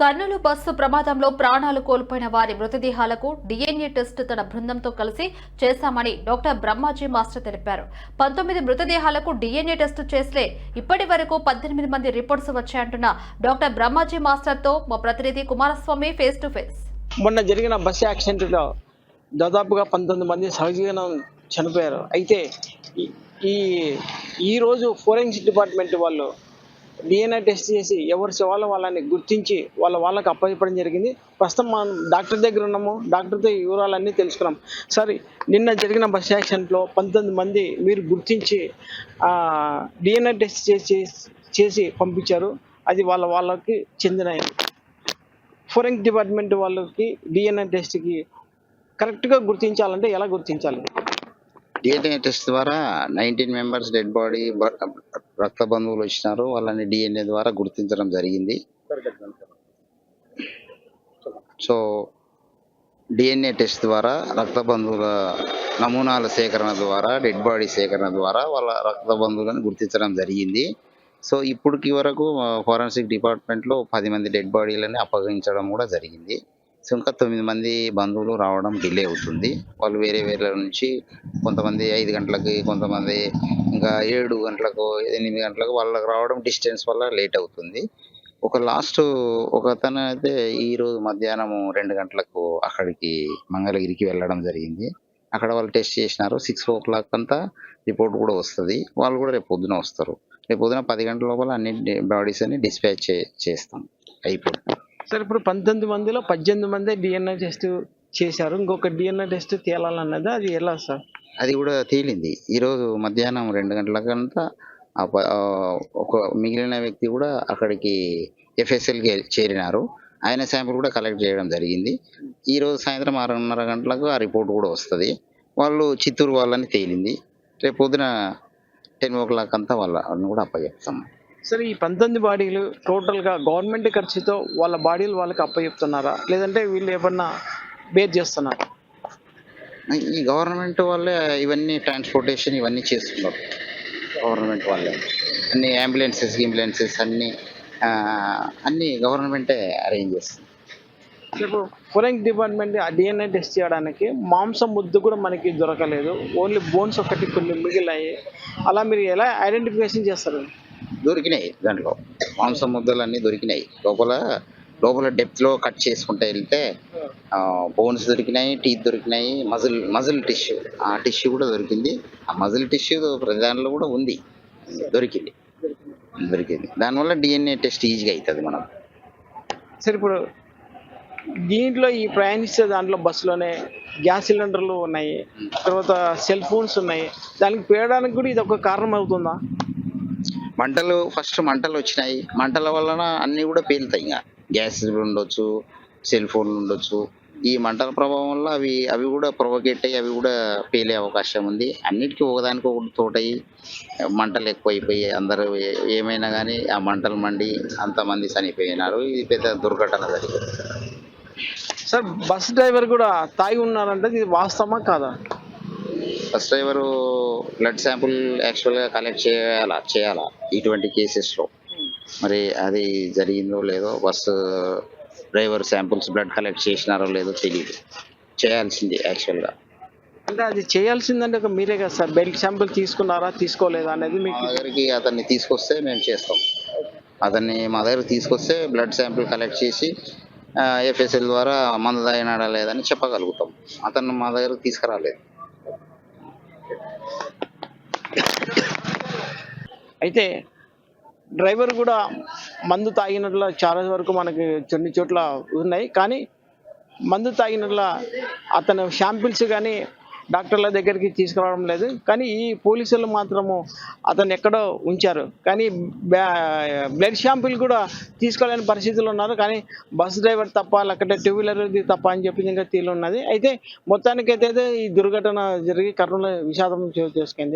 Kurnool bus ప్రమాదంలో ప్రాణాలు కోల్పోయిన వారి మృతదేహాలకు డిఎన్ఏ టెస్ట్ తన బృందంతో కలిసి చేశామని డాక్టర్ బ్రహ్మాజీ మాస్టర్ తెలిపారు. పంతొమ్మిది మృతదేహాలకు డిఎన్ఏ టెస్ట్ చేస్తే ఇప్పటి వరకు పద్దెనిమిది మంది రిపోర్ట్స్ వచ్చాయంటున్న డాక్టర్ బ్రహ్మాజీ మాస్టర్తో మా ప్రతినిధి కుమారస్వామి ఫేస్ టు ఫేస్. మొన్న జరిగిన బస్సు యాక్సిడెంట్లో దాదాపుగా పంతొమ్మిది మంది సహజీవనం చనిపోయారు. అయితే ఈ- ఈరోజు ఫోరెన్సిక్ డిపార్ట్మెంట్ వాళ్ళు డిఎన్ఏ టెస్ట్ చేసి ఎవరి శవాల వాళ్ళని గుర్తించి వాళ్ళ వాళ్ళకి అప్పచెప్పడం జరిగింది. ప్రస్తుతం మనం డాక్టర్ దగ్గర ఉన్నాము. డాక్టర్తో వివరాలన్నీ తెలుసుకున్నాం. సరే నిన్న జరిగిన బస్ యాక్సిడెంట్లో పంతొమ్మిది మంది మీరు గుర్తించి డిఎన్ఏ టెస్ట్ చేసి చేసి పంపించారు. అది వాళ్ళ వాళ్ళకి చెందిన ఫోరెన్సిక్ డిపార్ట్మెంట్ వాళ్ళకి డిఎన్ఏ టెస్ట్కి కరెక్ట్గా గుర్తించాలంటే ఎలా గుర్తించాలి? డిఎన్ఏ టెస్ట్ ద్వారా నైన్టీన్ మెంబర్స్ డెడ్ బాడీ రక్త బంధువులు వచ్చినారు. వాళ్ళని డిఎన్ఏ ద్వారా గుర్తించడం జరిగింది. సో డిఎన్ఏ టెస్ట్ ద్వారా రక్త బంధువుల నమూనాల సేకరణ ద్వారా డెడ్ బాడీ సేకరణ ద్వారా వాళ్ళ రక్త బంధువులను గుర్తించడం జరిగింది. సో ఇప్పటికి వరకు ఫారెన్సిక్ డిపార్ట్మెంట్లో పది మంది డెడ్ బాడీలని అప్పగించడం కూడా జరిగింది. సో ఇంకా తొమ్మిది మంది బంధువులు రావడం డిలే అవుతుంది. వాళ్ళు వేరే వేరే నుంచి కొంతమంది ఐదు గంటలకి కొంతమంది ఇంకా ఏడు గంటలకు ఎనిమిది గంటలకు వాళ్ళకి రావడం డిస్టెన్స్ వల్ల లేట్ అవుతుంది. ఒక లాస్ట్ ఒక అతను అయితే ఈ రోజు మధ్యాహ్నం రెండు గంటలకు అక్కడికి మంగళగిరికి వెళ్ళడం జరిగింది. అక్కడ వాళ్ళు టెస్ట్ చేసినారు. సిక్స్ ఓ క్లాక్ అంతా రిపోర్ట్ కూడా వస్తుంది. వాళ్ళు కూడా రేపు పొద్దున వస్తారు. రేపు పొద్దున పది గంటల లోపల అన్ని బాడీస్ అన్ని డిస్పాచ్ చే చేస్తాం. అయిపోతుంది సార్ ఇప్పుడు పంతొమ్మిది మందిలో పద్దెనిమిది మంది డిఎన్ఏ టెస్ట్ చేశారు. ఇంకొక డిఎన్ఏ టెస్ట్ తేలాలన్నది అది ఎలా సార్? అది కూడా తేలింది. ఈరోజు మధ్యాహ్నం రెండు గంటలకంతా ఆ ఒక మిగిలిన వ్యక్తి కూడా అక్కడికి ఎఫ్ఎస్ఎల్కి చేరినారు. ఆయన శాంపుల్ కూడా కలెక్ట్ చేయడం జరిగింది. ఈరోజు సాయంత్రం ఆరున్నర గంటలకు ఆ రిపోర్ట్ కూడా వస్తుంది. వాళ్ళు చిత్తూరు వాళ్ళని తేలింది. రేపు పొద్దున టెన్ ఓ క్లాక్ అంతా వాళ్ళని కూడా అప్పచెప్తాము సరే ఈ పంతొమ్మిది బాడీలు టోటల్గా గవర్నమెంట్ ఖర్చుతో వాళ్ళ బాడీలు వాళ్ళకి అప్పచెప్తున్నారా? లేదంటే వీళ్ళు ఏమన్నా బేర్ చేస్తున్నారా? ఈ గవర్నమెంట్ వాళ్ళే ఇవన్నీ ట్రాన్స్పోర్టేషన్ ఇవన్నీ చేస్తున్నారు. గవర్నమెంట్ వాళ్ళే. అన్ని అంబులెన్సెస్ గింబులెన్సెస్ అన్ని అన్ని గవర్నమెంటే అరేంజ్ చేస్తుంది. ఇప్పుడు ఫోరెన్సిక్ డిపార్ట్మెంట్ డిఎన్ఏ టెస్ట్ చేయడానికి మాంసం ముద్దు కూడా మనకి దొరకలేదు. ఓన్లీ బోన్స్ ఒకటి కొన్ని మిగిలాయి. అలా మీరు ఎలా ఐడెంటిఫికేషన్ చేస్తారు? దొరికినాయి దాంట్లో. మాంసం ముద్దలు అన్నీ దొరికినాయి. లోపల లోపల డెప్త్లో కట్ చేసుకుంటే వెళ్తే బోన్స్ దొరికినాయి టీత్ దొరికినాయి మజిల్ మజిల్ టిష్యూ ఆ టిష్యూ కూడా దొరికింది. ఆ మజిల్ టిష్యూ దానిలో కూడా ఉంది. దొరికింది. దొరికింది. దానివల్ల డిఎన్ఏ టెస్ట్ ఈజీగా అవుతుంది మనం. సరే ఇప్పుడు దీంట్లో ఈ ప్రయాణించే దాంట్లో బస్సులోనే గ్యాస్ సిలిండర్లు ఉన్నాయి తర్వాత సెల్ ఫోన్స్ ఉన్నాయి. దానికి పేయడానికి కూడా ఇది ఒక కారణం అవుతుందా మంటలు ఫస్ట్ మంటలు వచ్చినాయి. మంటల వలన అన్నీ కూడా పేలుతాయి ఇంకా. గ్యాస్ ఉండొచ్చు సెల్ ఫోన్లు ఉండొచ్చు. ఈ మంటల ప్రభావం వల్ల అవి అవి కూడా ప్రొవకేట్ అయ్యి అవి కూడా పేలే అవకాశం ఉంది. అన్నిటికీ ఒకదానికి ఒకటి తోటయి మంటలు ఎక్కువైపోయి అందరూ ఏమైనా కానీ ఆ మంటలు మండి అంతమంది చనిపోయినారు. ఇది పెద్ద దుర్ఘటన జరిగింది. సార్ బస్ డ్రైవర్ కూడా తాగి ఉన్నారంటే ఇది వాస్తవమా కాదా? బస్ డ్రైవరు బ్లడ్ శాంపుల్ యాక్చువల్గా కలెక్ట్ చేయాలా? చేయాలా? ఇటువంటి కేసెస్లో మరి అది జరిగిందో లేదో bus driver samples blood collect చేసినారో లేదో తెలియదు చేయాల్సింది యాక్చువల్గా అంటే అది చేయాల్సిందంటే మీరే కదా సార్. బెల్ట్ శాంపుల్ తీసుకున్నారా తీసుకోలేదా అనేది మా మీకు దగ్గరికి అతన్ని తీసుకొస్తే మేము చేస్తాం. అతన్ని మా దగ్గర తీసుకొస్తే బ్లడ్ శాంపుల్ కలెక్ట్ చేసి ఎఫ్ఎస్ఎల్ ద్వారా మందు తాగినాడా లేదని చెప్పగలుగుతాం. అతను మా దగ్గరకు తీసుకురాలేదు. అయితే డ్రైవర్ కూడా మందు తాగినట్ల చాలా వరకు మనకి కొన్ని చోట్ల ఉన్నాయి. కానీ మందు తాగినట్ల అతను షాంపిల్స్ కానీ డాక్టర్ల దగ్గరికి తీసుకురావడం లేదు. కానీ ఈ పోలీసులు మాత్రము అతను ఎక్కడో ఉంచారు. కానీ బ్లడ్ షాంపిల్ కూడా తీసుకోలేని పరిస్థితులు ఉన్నారు. కానీ బస్ డ్రైవర్ తప్ప లేకపోతే టూ వీలర్ది తప్ప అని చెప్పి ఇంకా తీరు ఉన్నది. అయితే మొత్తానికైతే ఈ దుర్ఘటన జరిగి కర్నూలు విషాదం చేసుకుంది.